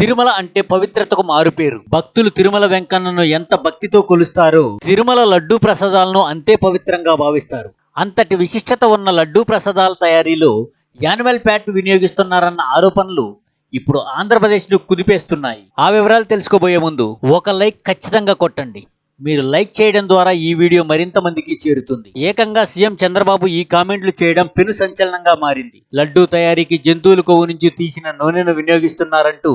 తిరుమల అంటే పవిత్రతకు మారుపేరు భక్తులు తిరుమల వెంకన్నను ఎంత భక్తితో కొలుస్తారో తిరుమల లడ్డూ ప్రసాదాలను అంతే పవిత్రంగా భావిస్తారు. అంతటి విశిష్టత ఉన్న లడ్డూ ప్రసాదాల తయారీలో యానిమల్ ప్యాట్ వినియోగిస్తున్నారన్న ఆరోపణలు ఇప్పుడు ఆంధ్రప్రదేశ్ను కుదిపేస్తున్నాయి. ఆ వివరాలు తెలుసుకోబోయే ముందు ఒక లైక్ ఖచ్చితంగా కొట్టండి. మీరు లైక్ చేయడం ద్వారా ఈ వీడియో మరింత మందికి చేరుతుంది. ఏకంగా సీఎం చంద్రబాబు ఈ కామెంట్లు చేయడం పెను సంచలనంగా మారింది. లడ్డూ తయారీకి జంతువుల కొవ్వు నుంచి తీసిన నూనెను వినియోగిస్తున్నారంటూ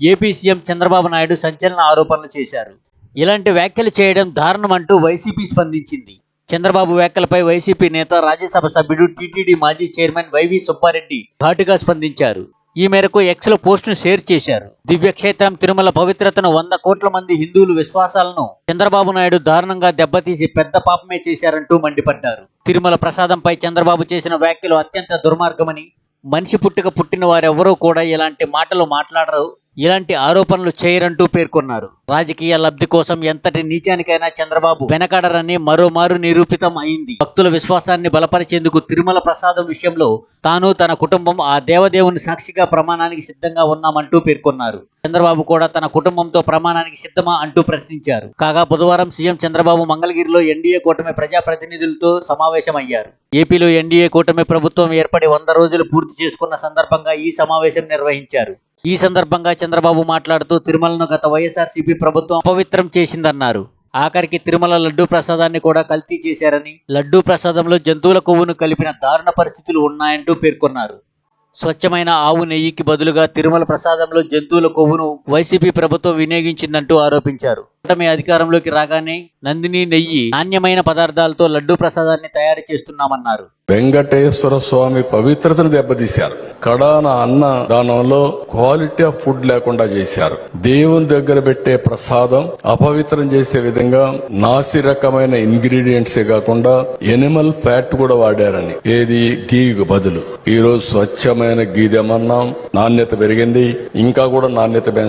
ఏపీ సీఎం చంద్రబాబు నాయుడు సంచలన ఆరోపణలు చేశారు. ఇలాంటి వ్యాఖ్యలు చేయడం దారుణమంటూ వైసీపీ స్పందించింది. చంద్రబాబు వ్యాఖ్యలపై వైసీపీ నేత రాజ్యసభ సభ్యుడు టీటీడీ మాజీ చైర్మన్ వైవి సుబ్బారెడ్డి ఘాటుగా స్పందించారు. ఈ మేరకు ఎక్స్ పోస్టును షేర్ చేశారు. దివ్యక్షేత్రం తిరుమల పవిత్రతను వంద కోట్ల మంది హిందువులు విశ్వాసాలను చంద్రబాబు నాయుడు దారుణంగా దెబ్బతీసి పెద్ద పాపమే చేశారంటూ మండిపడ్డారు. తిరుమల ప్రసాదంపై చంద్రబాబు చేసిన వ్యాఖ్యలు అత్యంత దుర్మార్గమని మనిషి పుట్టుక పుట్టిన వారెవరూ కూడా ఇలాంటి మాటలు మాట్లాడరు ఇలాంటి ఆరోపణలు చేయరంటూ పేర్కొన్నారు. రాజకీయ లబ్ధి కోసం ఎంతటి నీచానికైనా చంద్రబాబు వెనకాడరని మరోమారు నిరూపితం అయింది. భక్తుల విశ్వాసాన్ని బలపరిచేందుకు తిరుమల ప్రసాదం విషయంలో తాను తన కుటుంబం ఆ దేవదేవుని సాక్షిగా ప్రమాణానికి సిద్ధంగా ఉన్నామంటూ పేర్కొన్నారు. చంద్రబాబు కూడా తన కుటుంబంతో ప్రమాణానికి సిద్ధమా అంటూ ప్రశ్నించారు. కాగా బుధవారం సీఎం చంద్రబాబు మంగళగిరిలో ఎన్డీఏ కూటమి ప్రజాప్రతినిధులతో సమావేశమయ్యారు. ఏపీలో ఎన్డీఏ కూటమి ప్రభుత్వం ఏర్పడి వంద రోజులు పూర్తి చేసుకున్న సందర్భంగా ఈ సమావేశం నిర్వహించారు. ఈ సందర్భంగా చంద్రబాబు మాట్లాడుతూ తిరుమలను గత వైఎస్ఆర్సీపీ ప్రభుత్వం అపవిత్రం చేసిందన్నారు. ఆఖరికి తిరుమల లడ్డూ ప్రసాదాన్ని కూడా కల్తీ చేశారని లడ్డూ ప్రసాదంలో జంతువుల కొవ్వును కలిపిన దారుణ పరిస్థితులు ఉన్నాయంటూ పేర్కొన్నారు. స్వచ్ఛమైన ఆవు నెయ్యికి బదులుగా తిరుమల ప్రసాదంలో జంతువుల కొవ్వును వైసీపీ ప్రభుత్వం వినియోగించిందంటూ ఆరోపించారు. కూటమి అధికారంలోకి రాగానే నందిని నెయ్యి నాణ్యమైన పదార్థాలతో లడ్డూ ప్రసాదాన్ని తయారు చేస్తున్నామన్నారు. వెంకటేశ్వర స్వామి పవిత్రతను దెబ్బతీశారు. కడాన అన్న దానంలో క్వాలిటీ ఆఫ్ ఫుడ్ లేకుండా చేశారు. దేవుని దగ్గర పెట్టే ప్రసాదం అపవిత్రం చేసే విధంగా నాసి రకమైన ఇంగ్రీడియంట్సే కాకుండా ఎనిమల్ ఫ్యాట్ కూడా వాడారని. ఏది? గీకు బదులు. ఈ రోజు స్వచ్ఛమైన గీ నాణ్యత పెరిగింది. ఇంకా కూడా నాణ్యత పెంచు